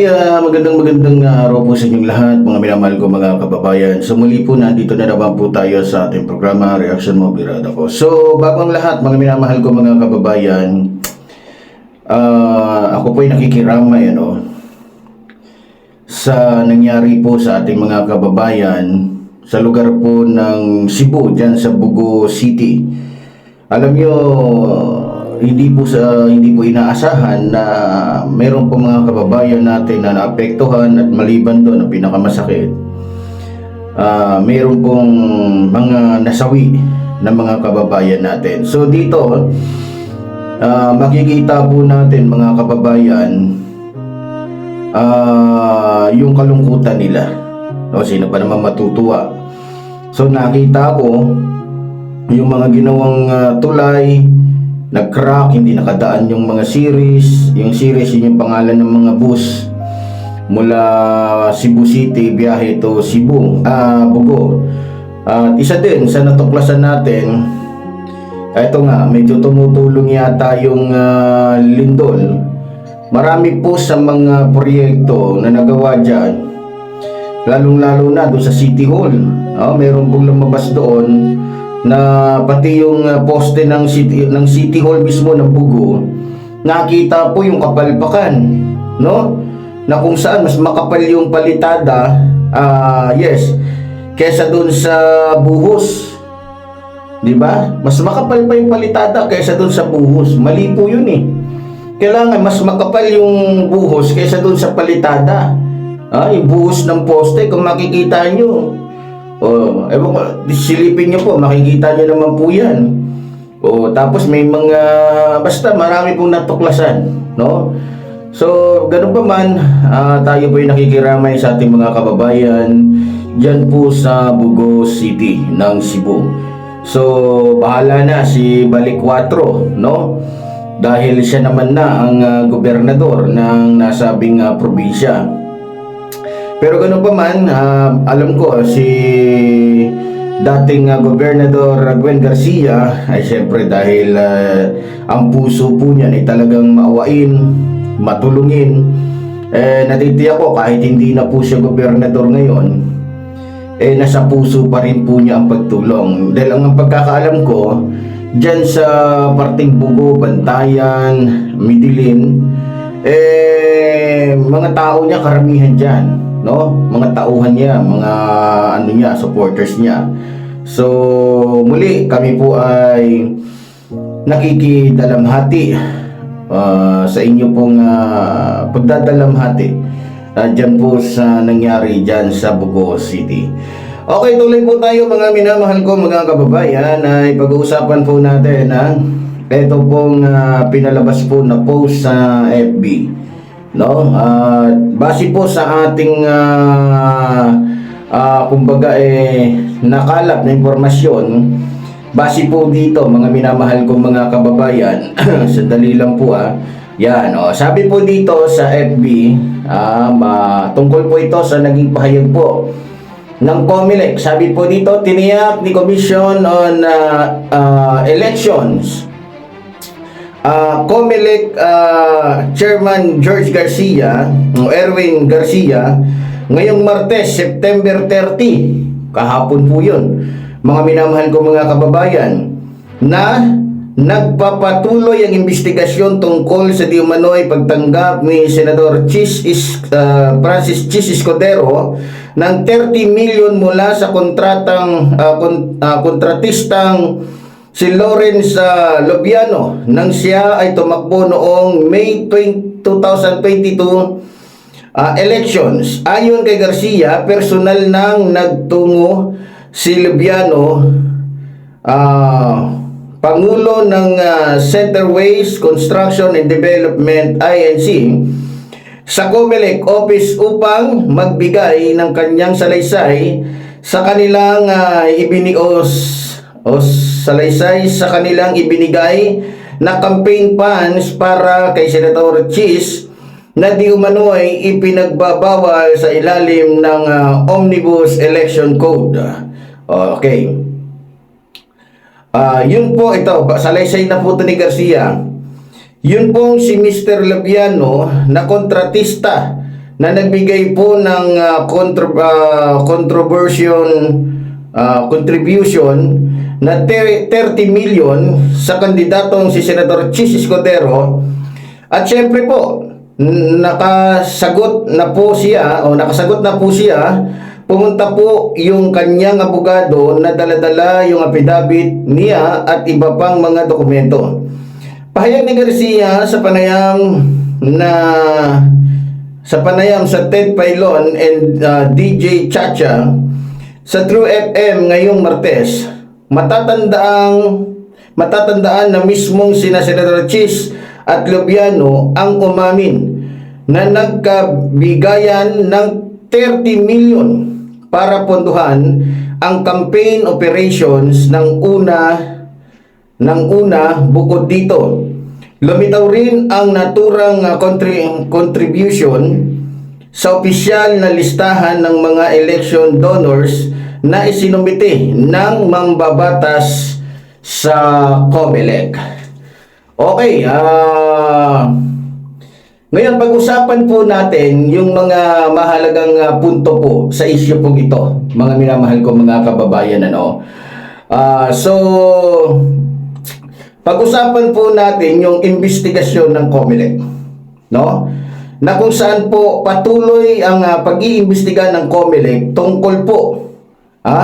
Okay, ah, magandang magandang araw po sa inyong lahat, mga minamahal ko mga kababayan. So muli po, nandito na naman po tayo sa ating programa, Reaction Mo, Birada ko. So, bago ang lahat, mga minamahal ko mga kababayan, ah, ako po ay nakikiramay, ano, sa nangyari po sa ating mga kababayan sa lugar po ng Cebu, dyan sa Bugo City. Alam nyo, hindi po sa hindi po inaasahan na meron po mga kababayan natin na naapektuhan at maliban doon ang pinakamasakit. ah meron pong mga nasawi ng mga kababayan natin. So dito, ah makikita po natin mga kababayan ah yung kalungkutan nila. No, sino pa naman matutuwa. So nakita ko yung mga ginawang ah, tulay, nag-crack, hindi nakadaan yung mga series. Yung series, yun yung pangalan ng mga bus mula Cebu City, biyahe to Cebu, ah, Bugo. At isa din sa natuklasan natin, ito nga, medyo tumutulong yata yung ah, lindol. Marami po sa mga proyekto na nagawa dyan, lalong-lalo na doon sa City Hall. Oh, meron pong lumabas doon na pati yung uh, poste ng City, ng City Hall mismo ng Bugo, nakita po yung kapalpakan, no? Na kung saan mas makapal yung palitada, ah yes, kesa doon sa buhos. 'Di ba? Mas makapal pa yung palitada kaysa doon sa buhos. Mali po 'yun eh. Kailangan mas makapal yung buhos kaysa doon sa palitada. Ah, yung buhos ng poste kung makikita nyo. Oh, ewan ko, silipin nyo po, makikita nyo naman po yan. Oh, tapos may mga, basta marami pong natuklasan, no? So, ganun pa man, ah, tayo po yung nakikiramay sa ating mga kababayan dyan po sa Bugo City ng Cebu. So, bahala na si Balik 4, no? Dahil siya naman na ang ah, gobernador ng nasabing ah, probinsya. Pero ganun pa man, ah, alam ko si dating ah, Gobernador Gwen Garcia ay syempre dahil ah, ang puso po niya ay talagang maawain, matulungin. Eh, natitiyak ko kahit hindi na po siya gobernador ngayon, eh nasa puso pa rin po niya ang pagtulong. Dahil ang pagkakaalam ko, dyan sa parting Bugo, Bantayan, Midilin, eh mga tao niya karamihan dyan, no? Mga tauhan niya, mga ano niya, supporters niya. So, muli kami po ay nakikidalamhati ah, sa inyo pong uh, pagdadalamhati uh, dyan po sa nangyari dyan sa Bugo City. Okay, tuloy po tayo mga minamahal ko mga kababayan ay pag-uusapan po natin ang ito pong ah, pinalabas po na post sa FB. No? At base po sa ating ah, ah, kumbaga eh nakalap na impormasyon base po dito mga minamahal kong mga kababayan sandali lang po ah. Yan oh. Sabi po dito sa FB ah, ma- tungkol po ito sa naging pahayag po ng COMELEC. Sabi po dito tiniyak ni Commission on ah, ah, Elections Ah, COMELEC ah, Chairman George Garcia, o Erwin Garcia, ngayong Martes, September 30, kahapon po yun, mga minamahal ko mga kababayan, na nagpapatuloy ang investigasyon tungkol sa diumanoy pagtanggap ni Senador Chis Is, ah, Francis Chis Escudero ng 30 million mula sa kontratang ah, kon- ah, kontratistang si Lawrence uh, Lobiano nang siya ay tumakbo noong May 20, 2022 ah, elections. Ayon kay Garcia, personal nang nagtungo si Lobiano ah, Pangulo ng ah, Centerways Construction and Development INC sa COMELEC office upang magbigay ng kanyang salaysay sa kanilang uh, ibinios o salaysay sa kanilang ibinigay na campaign funds para kay Senator Cheese na di umano ay ipinagbabawal sa ilalim ng ah, Omnibus Election Code. Okay. Ah, yun po ito, salaysay na po ito ni Garcia. Yun pong si Mr. Labiano na kontratista na nagbigay po ng ah, contro- ah, controversial ah, contribution na ter- 30 million sa kandidatong si Senador Chis Escudero. At syempre po nakasagot na po siya o nakasagot na po siya pumunta po yung kanyang abogado na daladala yung affidavit niya at iba pang mga dokumento. Pahayag ni Garcia sa panayam na sa panayam sa Ted Pailon and uh, DJ Chacha sa True FM ngayong Martes, matatandaang matatandaan na mismong sina Senator Chis at Lubiano ang umamin na nagkabigayan ng 30 million para ponduhan ang campaign operations ng una ng una bukod dito. Lumitaw rin ang naturang contri- contribution sa opisyal na listahan ng mga election donors na isinumite ng mambabatas sa COMELEC. Okay, ah... ngayon, pag-usapan po natin yung mga mahalagang ah, punto po sa issue pong ito, mga minamahal ko mga kababayan, ano. Ah, so, pag-usapan po natin yung investigasyon ng COMELEC, no? Na kung saan po patuloy ang ah, pag-iimbestiga ng COMELEC tungkol po, ha?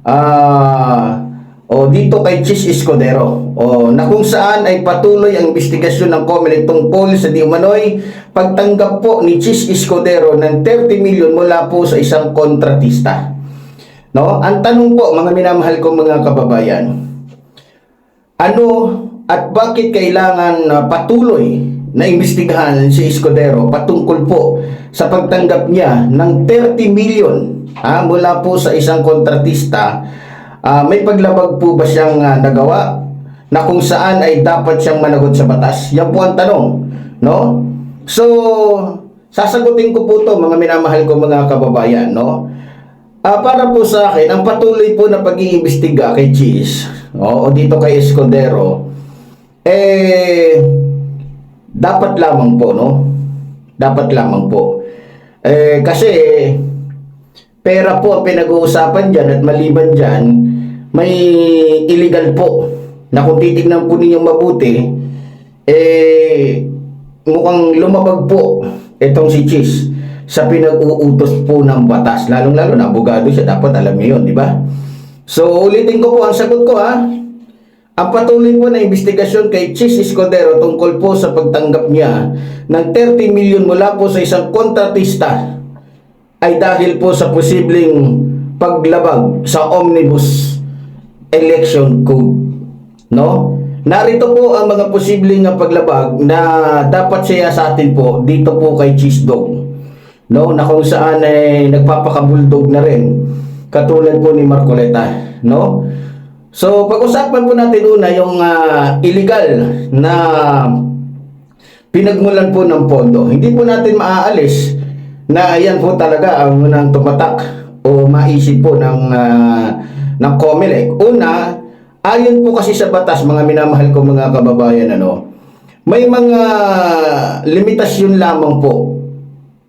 Ah, o dito kay Chis Escudero o na kung saan ay patuloy ang investigasyon ng COMELEC tungkol sa di umano'y pagtanggap po ni Chis Escudero ng 30 million mula po sa isang kontratista. No? Ang tanong po mga minamahal kong mga kababayan, ano at bakit kailangan na patuloy na imbestigahan si Escudero patungkol po sa pagtanggap niya ng 30 million ha, mula po sa isang kontratista Ah, may paglabag po ba siyang ah, nagawa na kung saan ay dapat siyang managot sa batas? Yan po ang tanong, no? So, sasagutin ko po to mga minamahal ko mga kababayan, no? Ah, para po sa akin, ang patuloy po na pag-iimbestiga kay Cheese, o dito kay Escudero, eh, dapat lamang po, no? Dapat lamang po. Eh, kasi, pera po ang pinag-uusapan dyan at maliban dyan, may illegal po na kung titignan po ninyo mabuti, eh, mukhang lumabag po itong si Chis sa pinag-uutos po ng batas. Lalong-lalo na abogado siya, dapat alam niyo yun, di ba? So, ulitin ko po ang sagot ko ha. Ang patuloy po na investigasyon kay Chis Escudero tungkol po sa pagtanggap niya ng 30 million mula po sa isang kontratista ay dahil po sa posibleng paglabag sa omnibus election code. No? Narito po ang mga posibleng paglabag na dapat siya sa atin po dito po kay Cheese. No? Na kung saan ay nagpapakabuldog na rin katulad po ni Marcoleta. No? So, pag-usapan po natin una yung ah, illegal na pinagmulan po ng pondo. Hindi po natin maaalis na ayan po talaga ang unang tumatak o maisip po ng uh, ng COMELEC. Una, ayon po kasi sa batas mga minamahal ko mga kababayan ano, may mga limitasyon lamang po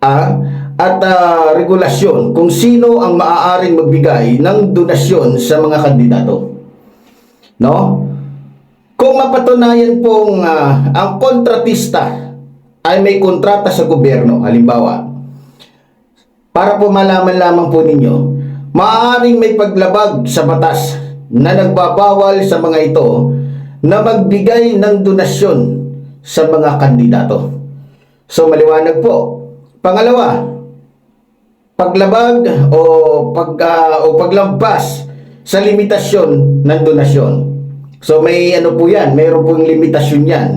ah, at ah, regulasyon kung sino ang maaaring magbigay ng donasyon sa mga kandidato. No? Kung mapatunayan pong ah, ang kontratista ay may kontrata sa gobyerno, halimbawa, para po malaman lamang po ninyo, maaaring may paglabag sa batas na nagbabawal sa mga ito na magbigay ng donasyon sa mga kandidato. So maliwanag po. Pangalawa, paglabag o pag ah, o paglampas sa limitasyon ng donasyon. So may ano po 'yan, mayroon pong limitasyon 'yan.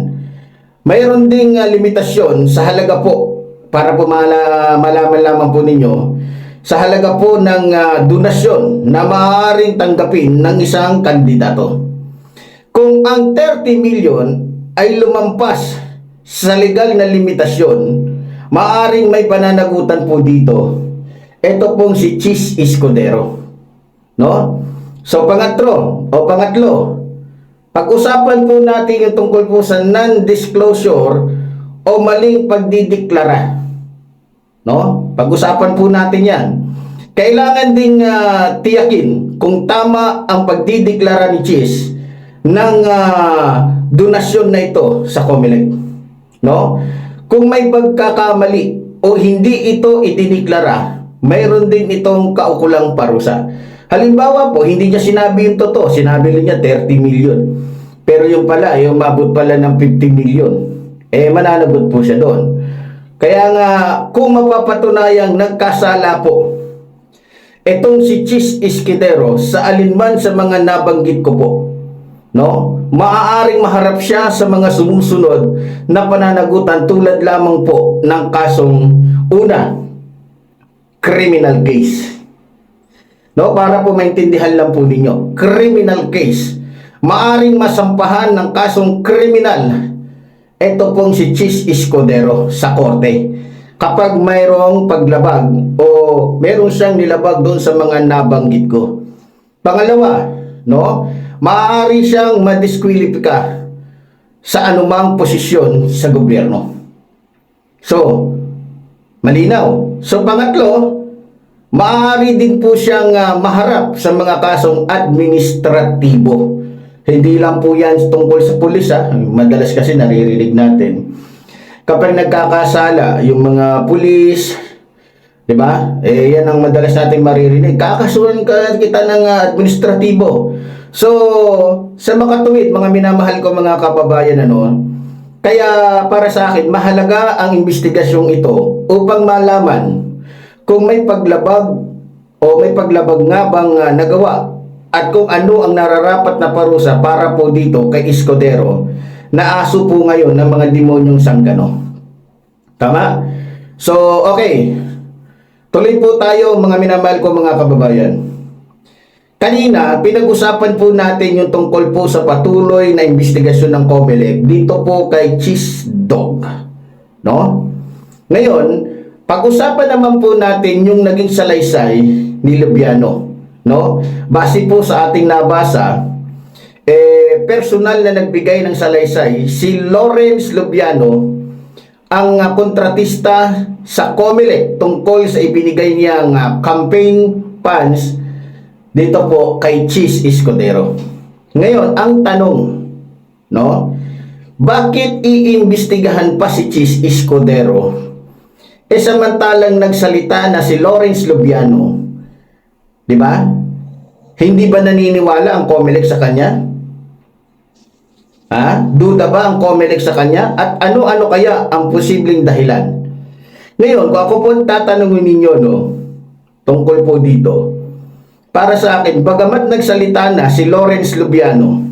Mayroon ding ah, limitasyon sa halaga po para po mala, malaman lamang po ninyo sa halaga po ng ah, donasyon na maaaring tanggapin ng isang kandidato. Kung ang 30 million ay lumampas sa legal na limitasyon, maaring may pananagutan po dito. Ito pong si Chis Escudero. No? So pangatlo o pangatlo, pag-usapan po natin yung tungkol po sa non-disclosure o maling pagdideklara. No? Pag-usapan po natin yan. Kailangan ding ah, tiyakin kung tama ang pagdideklara ni Chis ng ah, donasyon na ito sa Comelec. No? Kung may pagkakamali o hindi ito idineklara, mayroon din itong kaukulang parusa. Halimbawa po, hindi niya sinabi yung totoo. Sinabi niya 30 million. Pero yung pala, yung mabot pala ng 50 million. Eh, mananagot po siya doon. Kaya nga, kung mapapatunayang nagkasala po, etong si Chis Esquidero sa alinman sa mga nabanggit ko po, no? Maaaring maharap siya sa mga sumusunod na pananagutan tulad lamang po ng kasong una, criminal case. No, para po maintindihan lang po ninyo, criminal case. Maaring masampahan ng kasong kriminal ito pong si Chis Escudero sa korte. Kapag mayroong paglabag o meron siyang nilabag doon sa mga nabanggit ko. Pangalawa, no? Maaari siyang madiskwalipika sa anumang posisyon sa gobyerno. So, malinaw. So, pangatlo, maaari din po siyang ah, maharap sa mga kasong administratibo. Hindi lang po yan tungkol sa pulis ha. Madalas kasi naririnig natin. Kapag nagkakasala, yung mga pulis, di ba? Eh, yan ang madalas natin maririnig. Kakasuhan ka kita ng ah, administratibo. So, sa makatuwid, mga minamahal ko mga kababayan ano, kaya para sa akin, mahalaga ang investigasyong ito upang malaman kung may paglabag o may paglabag nga bang ah, nagawa at kung ano ang nararapat na parusa para po dito kay Escudero na aso po ngayon ng mga demonyong sanggano. Tama? So, okay. Tuloy po tayo mga minamahal ko mga kababayan. Kanina, pinag-usapan po natin yung tungkol po sa patuloy na investigasyon ng COMELEC dito po kay Cheese Dog. No? Ngayon, pag-usapan naman po natin yung naging salaysay ni Lubiano. No? Base po sa ating nabasa, eh, personal na nagbigay ng salaysay, si Lawrence Lubiano, ang ah, kontratista sa COMELEC tungkol sa ibinigay niyang ah, campaign funds dito po kay Cheese Escudero. Ngayon, ang tanong, no? Bakit iimbestigahan pa si Cheese Escudero? E samantalang nagsalita na si Lawrence Lubiano, di ba? Hindi ba naniniwala ang COMELEC sa kanya? Ha? Duda ba ang COMELEC sa kanya? At ano-ano kaya ang posibleng dahilan? Ngayon, kung ako po tatanungin ninyo, no, tungkol po dito, para sa akin, bagamat nagsalita na si Lawrence Lubiano,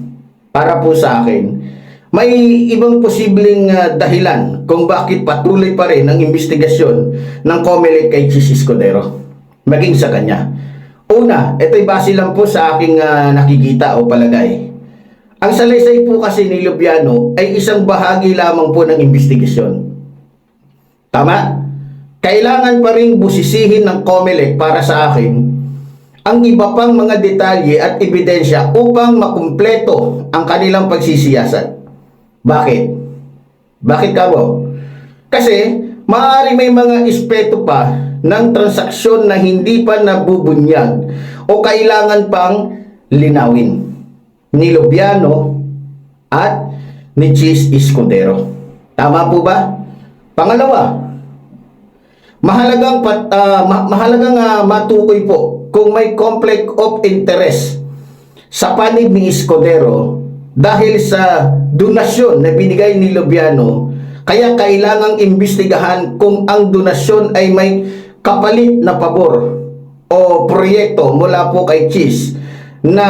para po sa akin, may ibang posibleng ah, dahilan kung bakit patuloy pa rin ang investigasyon ng COMELEC kay Chis Escudero, maging sa kanya. Una, ito'y base lang po sa aking ah, nakikita o palagay. Ang salaysay po kasi ni Lubiano ay isang bahagi lamang po ng investigasyon. Tama? Kailangan pa rin busisihin ng COMELEC para sa akin ang iba pang mga detalye at ebidensya upang makumpleto ang kanilang pagsisiyasat. Bakit? Bakit kamo? Kasi maaari may mga espeto pa ng transaksyon na hindi pa nabubunyag o kailangan pang linawin ni Lubiano at ni Cheese Escudero. Tama po ba? Pangalawa, mahalagang pat, ah, ma- mahalagang ah, matukoy po kung may conflict of interest sa panig ni Escudero dahil sa donasyon na binigay ni Lubiano kaya kailangang imbestigahan kung ang donasyon ay may kapalit na pabor o proyekto mula po kay Cheese na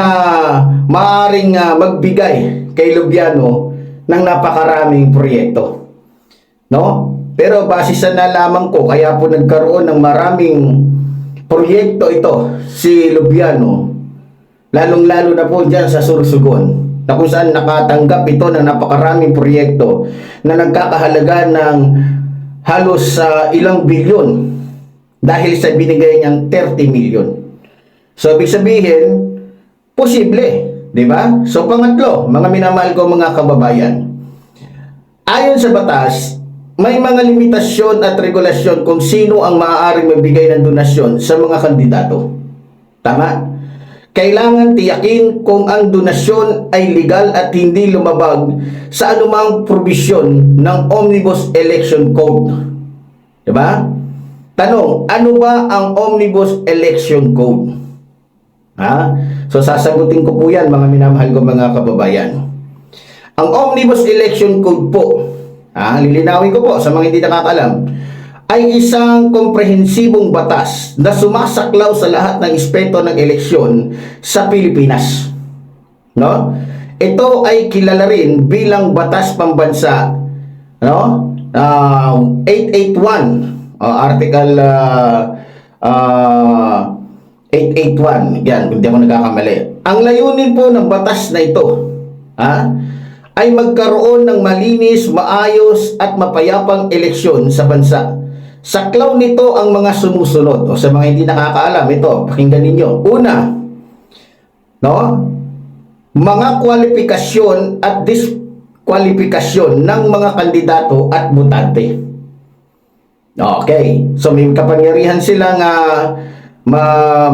maaring ah, magbigay kay Lubiano ng napakaraming proyekto. No? Pero base sa nalaman ko, kaya po nagkaroon ng maraming proyekto ito, si Lubiano, lalong-lalo na po dyan sa Sursugon, na kung saan nakatanggap ito ng napakaraming proyekto na nagkakahalaga ng halos sa ilang bilyon dahil sa binigay niyang 30 million. So, ibig sabihin, posible, di ba? So, pangatlo, mga minamahal ko mga kababayan, ayon sa batas, may mga limitasyon at regulasyon kung sino ang maaaring magbigay ng donasyon sa mga kandidato. Tama? Kailangan tiyakin kung ang donasyon ay legal at hindi lumabag sa anumang probisyon ng Omnibus Election Code. Diba? Tanong, ano ba ang Omnibus Election Code? Ha? So sasagutin ko po yan mga minamahal ko mga kababayan. Ang Omnibus Election Code po, ha, lilinawin ko po sa mga hindi nakakalam, ay isang komprehensibong batas na sumasaklaw sa lahat ng espeto ng eleksyon sa Pilipinas. No? Ito ay kilala rin bilang batas pambansa, no? Ah, 881 uh, article uh, uh, 881 yan, hindi ako nagkakamali. Ang layunin po ng batas na ito, ha, ay magkaroon ng malinis, maayos at mapayapang eleksyon sa bansa. Saklaw nito ang mga sumusunod. O sa mga hindi nakakaalam, ito, pakinggan ninyo. Una, no? Mga kwalifikasyon at diskwalifikasyon ng mga kandidato at butante. Okay. So may kapangyarihan silang uh, ma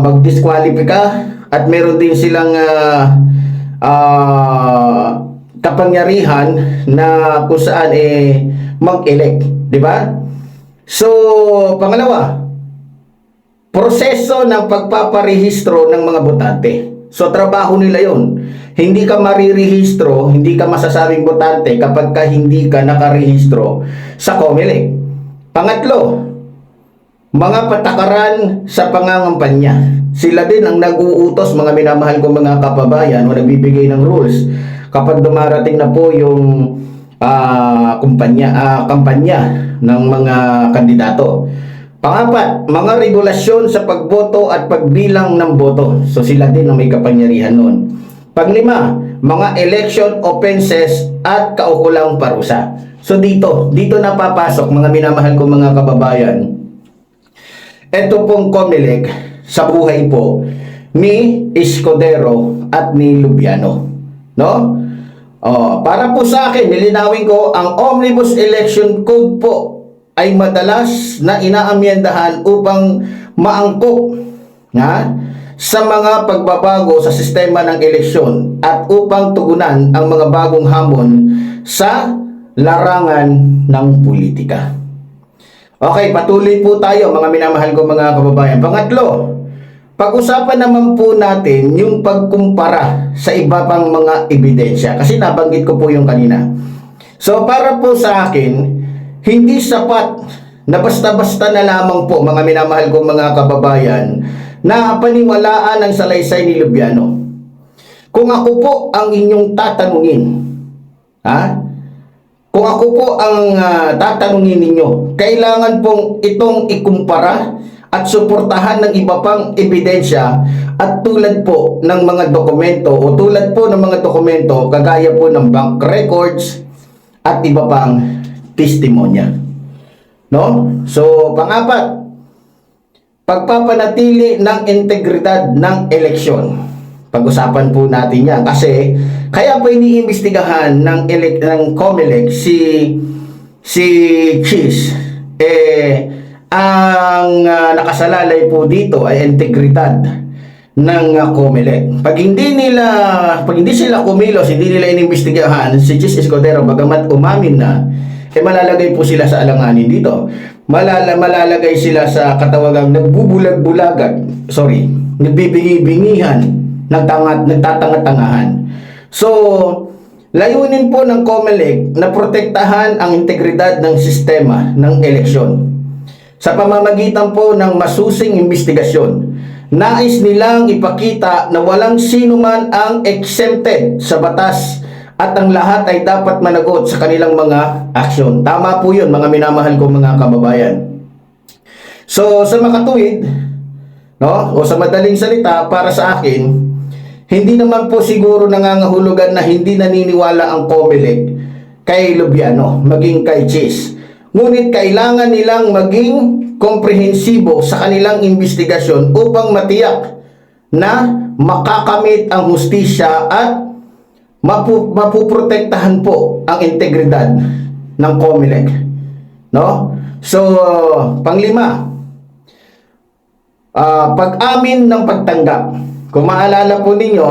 mag-disqualify at meron din silang ah, ah, kapangyarihan na kung saan eh mag-elect, di ba? So, pangalawa, proseso ng pagpaparehistro ng mga botante. So, trabaho nila yon. Hindi ka marirehistro, hindi ka masasabing botante kapag ka hindi ka nakarehistro sa COMELEC. Pangatlo, mga patakaran sa pangangampanya. Sila din ang nag-uutos, mga minamahal ko mga kababayan, o nagbibigay ng rules kapag dumarating na po yung ah, kumpanya, ah, kampanya ng mga kandidato. Pangapat, mga regulasyon sa pagboto at pagbilang ng boto. So sila din ang may kapangyarihan noon. Panglima, mga election offenses at kaukulang parusa. So dito, dito napapasok mga minamahal ko mga kababayan. Ito pong Comelec sa buhay po ni Escudero at ni Lubiano. No? Oh, para po sa akin, nilinawin ko, ang Omnibus Election Code po ay madalas na inaamyendahan upang maangkop nga, sa mga pagbabago sa sistema ng eleksyon at upang tugunan ang mga bagong hamon sa larangan ng politika. Okay, patuloy po tayo mga minamahal ko mga kababayan. Pangatlo, pag-usapan naman po natin yung pagkumpara sa iba pang mga ebidensya. Kasi nabanggit ko po yung kanina. So para po sa akin, hindi sapat na basta-basta na lamang po mga minamahal ko mga kababayan na paniwalaan ang salaysay ni Lubiano. Kung ako po ang inyong tatanungin, ha? Kung ako po ang ah, tatanungin ninyo, kailangan pong itong ikumpara at suportahan ng iba pang ebidensya at tulad po ng mga dokumento o tulad po ng mga dokumento kagaya po ng bank records at iba pang testimonya. No? So, pangapat, pagpapanatili ng integridad ng eleksyon. Pag-usapan po natin yan kasi kaya po iniimbestigahan ng elect ng COMELEC si si Cheese eh ang ah, nakasalalay po dito ay integridad ng uh, COMELEC. Pag hindi nila pag hindi sila kumilos, hindi nila inimbestigahan si Cheese Escudero bagamat umamin na eh malalagay po sila sa alanganin dito. Malala, malalagay sila sa katawagang nagbubulag-bulagan. Sorry, nagbibingi-bingihan, nagtangat, nagtatangat-tangahan. So, layunin po ng COMELEC na protektahan ang integridad ng sistema ng eleksyon. Sa pamamagitan po ng masusing investigasyon, nais nilang ipakita na walang sino man ang exempted sa batas at ang lahat ay dapat managot sa kanilang mga aksyon. Tama po yun, mga minamahal ko mga kababayan. So, sa makatuwid, no, o sa madaling salita, para sa akin, hindi naman po siguro nangangahulugan na hindi naniniwala ang COMELEC kay Lubiano, maging kay Chase. Ngunit kailangan nilang maging komprehensibo sa kanilang investigasyon upang matiyak na makakamit ang hustisya at mapu mapuprotektahan po ang integridad ng COMELEC. No? So, panglima, ah pag-amin ng pagtanggap. Kung maalala po ninyo,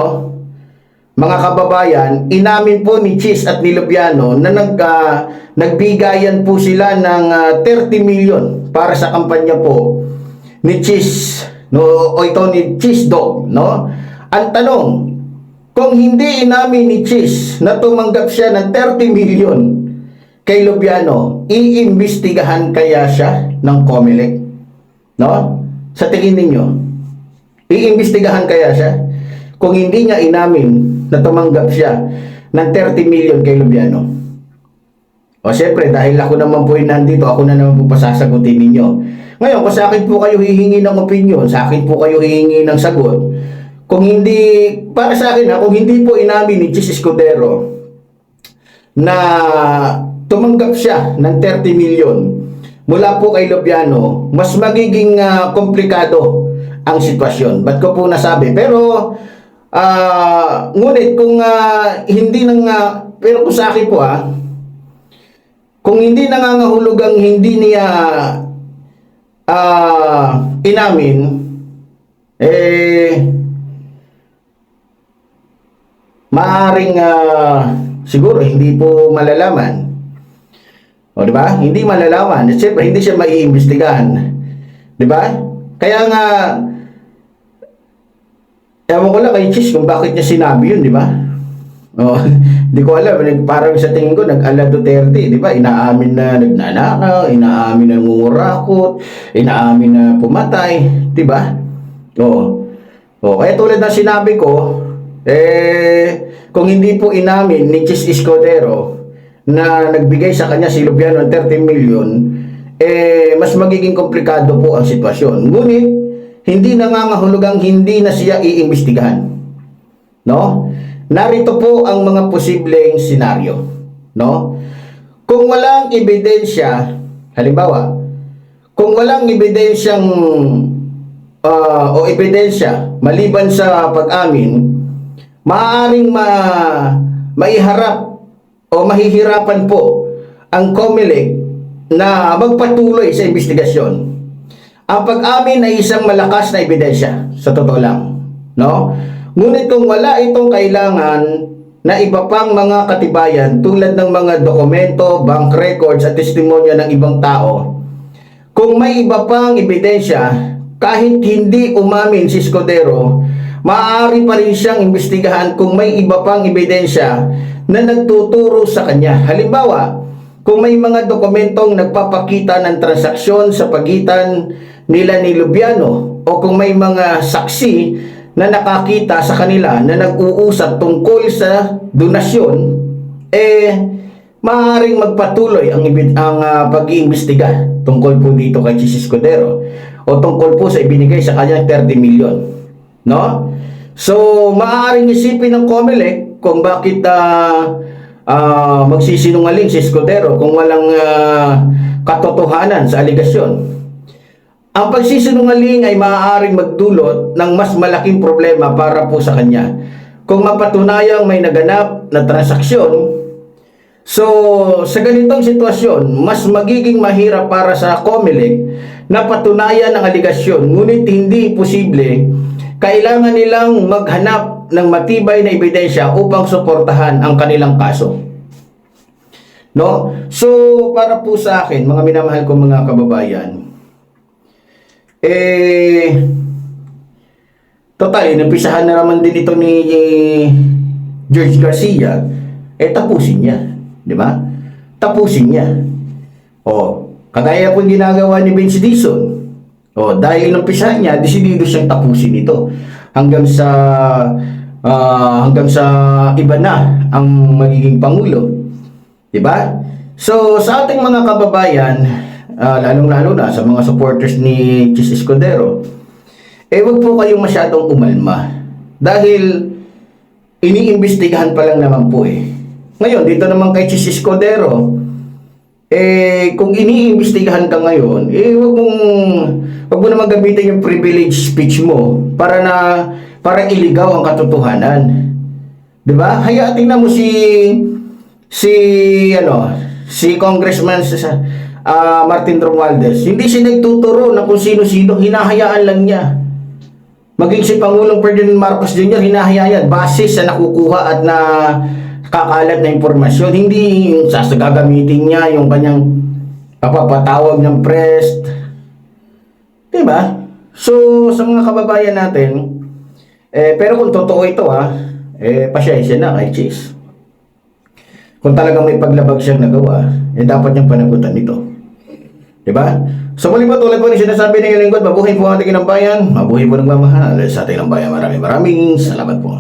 mga kababayan, inamin po ni Chis at ni Lubiano na nag, ah, nagbigayan po sila ng ah, 30 million para sa kampanya po ni Chis no, o ito ni Chis Dog. No? Ang tanong, kung hindi inamin ni Chis na tumanggap siya ng 30 million kay Lubiano, iimbestigahan kaya siya ng COMELEC? No? Sa tingin ninyo, iimbestigahan kaya siya? Kung hindi niya inamin na tumanggap siya ng 30 million kay Lubiano. O syempre, dahil ako naman po yung nandito, ako na naman po pasasagutin ninyo. Ngayon, kung sa akin po kayo hihingi ng opinion, sa akin po kayo hihingi ng sagot, kung hindi, para sa akin kung hindi po inamin ni Chis Escudero na tumanggap siya ng 30 million mula po kay Lubiano, mas magiging ah, komplikado ang sitwasyon. Ba't ko po nasabi? Pero, ah, ngunit kung ah, hindi nang, ah, pero kung sa akin po ah, kung hindi nangangahulugang hindi niya ah, inamin, eh, maaring ah, siguro hindi po malalaman. O, di ba? Hindi malalaman. Siyempre, hindi siya maiimbestigahan. Di ba? Kaya nga, lang kay Chis kung bakit niya sinabi yun, di ba? Oh, di ko alam. Parang sa tingin ko, nag-ala Duterte, di ba? Inaamin na nagnanakaw, inaamin na ngurakot, inaamin na pumatay, di ba? Oo. Oh, kaya tulad ng sinabi ko, eh, kung hindi po inamin ni Chis Escudero na nagbigay sa kanya si Lupiano ng 30 million, eh, mas magiging komplikado po ang sitwasyon. Ngunit, hindi nangangahulugang hindi na siya iimbestigahan. No? Narito po ang mga posibleng senaryo. No? Kung walang ebidensya, halimbawa, kung walang ebidensyang ah, o ebidensya maliban sa pag-amin, maaaring ma maiharap o mahihirapan po ang COMELEC na magpatuloy sa investigasyon. Ang pag-amin ay isang malakas na ebidensya, sa totoo lang. No? Ngunit kung wala itong kailangan na iba pang mga katibayan tulad ng mga dokumento, bank records at testimonya ng ibang tao, kung may iba pang ebidensya, kahit hindi umamin si Scudero, maaari pa rin siyang imbestigahan kung may iba pang ebidensya na nagtuturo sa kanya. Halimbawa, kung may mga dokumentong nagpapakita ng transaksyon sa pagitan nila ni Lubiano o kung may mga saksi na nakakita sa kanila na nag-uusap tungkol sa donasyon, eh, maaaring magpatuloy ang, ang ah, pag-iimbestiga tungkol po dito kay Chis Escudero o tungkol po sa ibinigay sa kanyang 30 million. No? So, maaaring isipin ng COMELEC kung bakit ah, ah, magsisinungaling si Escudero kung walang ah, katotohanan sa aligasyon. Ang pagsisinungaling ay maaaring magdulot ng mas malaking problema para po sa kanya. Kung mapatunayang may naganap na transaksyon, so sa ganitong sitwasyon, mas magiging mahirap para sa COMELEC na patunayan ang aligasyon, ngunit hindi posible, kailangan nilang maghanap ng matibay na ebidensya upang suportahan ang kanilang kaso. No? So, para po sa akin, mga minamahal kong mga kababayan, eh, total, inumpisahan na naman din ito ni eh, George Garcia, eh tapusin niya. Di ba? Tapusin niya. O, kagaya po ginagawa ni Vince Dixon. O, dahil inumpisahan niya, desidido siyang tapusin ito. Hanggang sa, ah, hanggang sa iba na ang magiging pangulo. Di ba? So, sa ating mga kababayan, ah, lalong-lalo na sa mga supporters ni Chis Escudero, eh wag po kayong masyadong umalma. Dahil iniimbestigahan pa lang naman po eh. Ngayon, dito naman kay Chis Escudero, eh, kung iniimbestigahan ka ngayon, eh, wag mong, wag mo naman gamitin yung privilege speech mo para na, para iligaw ang katotohanan. 'Di ba? Hayating na mo si, si, ano, si Congressman sa, ah, Martin Romualdez, hindi siya nagtuturo na kung sino-sino, hinahayaan lang niya. Maging si Pangulong Ferdinand Marcos Jr., hinahayaan base sa nakukuha at na kakalat na impormasyon. Hindi yung sasagagamitin niya yung kanyang papapatawag ng press. Diba? So, sa mga kababayan natin, eh, pero kung totoo ito ha, eh, pasyensya na kay Chase. Kung talagang may paglabag siyang nagawa, eh, dapat niyang panagutan nito. Diba? So muli po tulad po ni sinasabi ng lingkod, mabuhay po ang ating inang bayan, mabuhay po ng mamahal sa ating inang bayan. Maraming maraming salamat po.